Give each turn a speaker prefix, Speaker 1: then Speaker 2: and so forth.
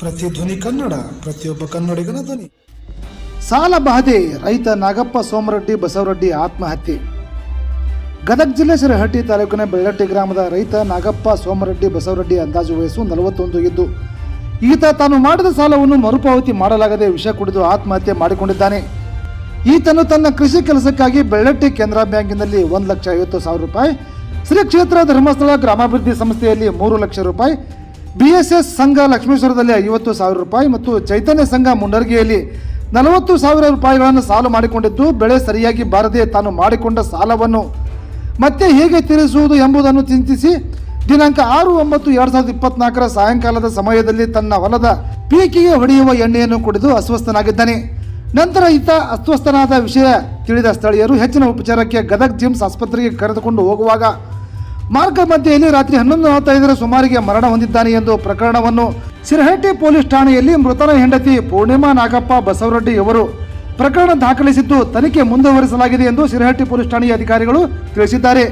Speaker 1: ಪ್ರತಿಧ್ವನಿ ಕನ್ನಡ, ಪ್ರತಿಯೊಬ್ಬ ಕನ್ನಡಿಗನ ಧ್ವನಿ.
Speaker 2: ಸಾಲ ಬಾಧೆ, ರೈತ ನಾಗಪ್ಪ ಸೋಮರೆಡ್ಡಿ ಬಸವರೆಡ್ಡಿ ಆತ್ಮಹತ್ಯೆ. ಗದಗ ಜಿಲ್ಲೆ ಶಿರಹಟ್ಟಿ ತಾಲೂಕಿನ ಬೆಳ್ಳಟ್ಟಿ ಗ್ರಾಮದ ರೈತ ನಾಗಪ್ಪ ಸೋಮರೆಡ್ಡಿ ಬಸವರೆಡ್ಡಿ ಅಂದಾಜು ವಯಸ್ಸು ನಲವತ್ತೊಂದು ಇದ್ದು, ಈತ ತಾನು ಮಾಡಿದ ಸಾಲವನ್ನು ಮರುಪಾವತಿ ಮಾಡಲಾಗದೆ ವಿಷ ಕುಡಿದು ಆತ್ಮಹತ್ಯೆ ಮಾಡಿಕೊಂಡಿದ್ದಾನೆ. ಈತನು ತನ್ನ ಕೃಷಿ ಕೆಲಸಕ್ಕಾಗಿ ಬೆಳ್ಳಟ್ಟಿ ಕೇಂದ್ರ ಬ್ಯಾಂಕಿನಲ್ಲಿ ಒಂದು ಲಕ್ಷ ಐವತ್ತು ಸಾವಿರ ರೂಪಾಯಿ ಶ್ರೀ ಕ್ಷೇತ್ರ ಧರ್ಮಸ್ಥಳ ಗ್ರಾಮಾಭಿವೃದ್ಧಿ ಸಂಸ್ಥೆಯಲ್ಲಿ ಮೂರು ಲಕ್ಷ ರೂಪಾಯಿ ಬಿಎಸ್ಎಸ್ ಸಂಘ ಲಕ್ಷ್ಮೇಶ್ವರದಲ್ಲಿ ಐವತ್ತು ಸಾವಿರ ರೂಪಾಯಿ ಮತ್ತು ಚೈತನ್ಯ ಸಂಘ ಮುಂಡರ್ಗಿಯಲ್ಲಿ ನಲವತ್ತು ಸಾವಿರ ರೂಪಾಯಿಗಳನ್ನು ಸಾಲ ಮಾಡಿಕೊಂಡಿದ್ದು, ಬೆಳೆ ಸರಿಯಾಗಿ ಬಾರದೆ ತಾನು ಮಾಡಿಕೊಂಡ ಸಾಲವನ್ನು. ಮತ್ತೆ ಹೇಗೆ ತೀರಿಸುವುದು ಎಂಬುದನ್ನು ಚಿಂತಿಸಿ, ದಿನಾಂಕ ಆರು ಒಂಬತ್ತು ಎರಡು ಸಾವಿರದ ಇಪ್ಪತ್ನಾಲ್ಕರ ಸಾಯಂಕಾಲದ ಸಮಯದಲ್ಲಿ ತನ್ನ ಹೊಲದ ಪೀಕಿಗೆ ಹೊಡೆಯುವ ಎಣ್ಣೆಯನ್ನು ಕುಡಿದು ಅಸ್ವಸ್ಥನಾಗಿದ್ದಾನೆ. ನಂತರ ಈತ ಅಸ್ವಸ್ಥನಾದ ವಿಷಯ ತಿಳಿದ ಸ್ಥಳೀಯರು ಹೆಚ್ಚಿನ ಉಪಚಾರಕ್ಕೆ ಗದಗ್ ಜಿಮ್ಸ್ ಆಸ್ಪತ್ರೆಗೆ ಕರೆದುಕೊಂಡು ಹೋಗುವಾಗ ಮಾರ್ಗ ಮಧ್ಯೆಯಲ್ಲಿ ರಾತ್ರಿ ಹನ್ನೊಂದು ನಲವತ್ತೈದರ ಸುಮಾರಿಗೆ ಮರಣ ಹೊಂದಿದ್ದಾನೆ ಎಂದು ಪ್ರಕರಣವನ್ನು ಸಿರಹಟ್ಟಿ ಪೊಲೀಸ್ ಠಾಣೆಯಲ್ಲಿ ಮೃತನ ಹೆಂಡತಿ ಪೂರ್ಣಿಮಾ ನಾಗಪ್ಪ ಬಸವರೆಡ್ಡಿ ಅವರು ಪ್ರಕರಣ ದಾಖಲಿಸಿದ್ದು ತನಿಖೆ ಮುಂದುವರಿಸಲಾಗಿದೆ ಎಂದು ಸಿರಹಟ್ಟಿ ಪೊಲೀಸ್ ಠಾಣೆಯ ಅಧಿಕಾರಿಗಳು ತಿಳಿಸಿದ್ದಾರೆ.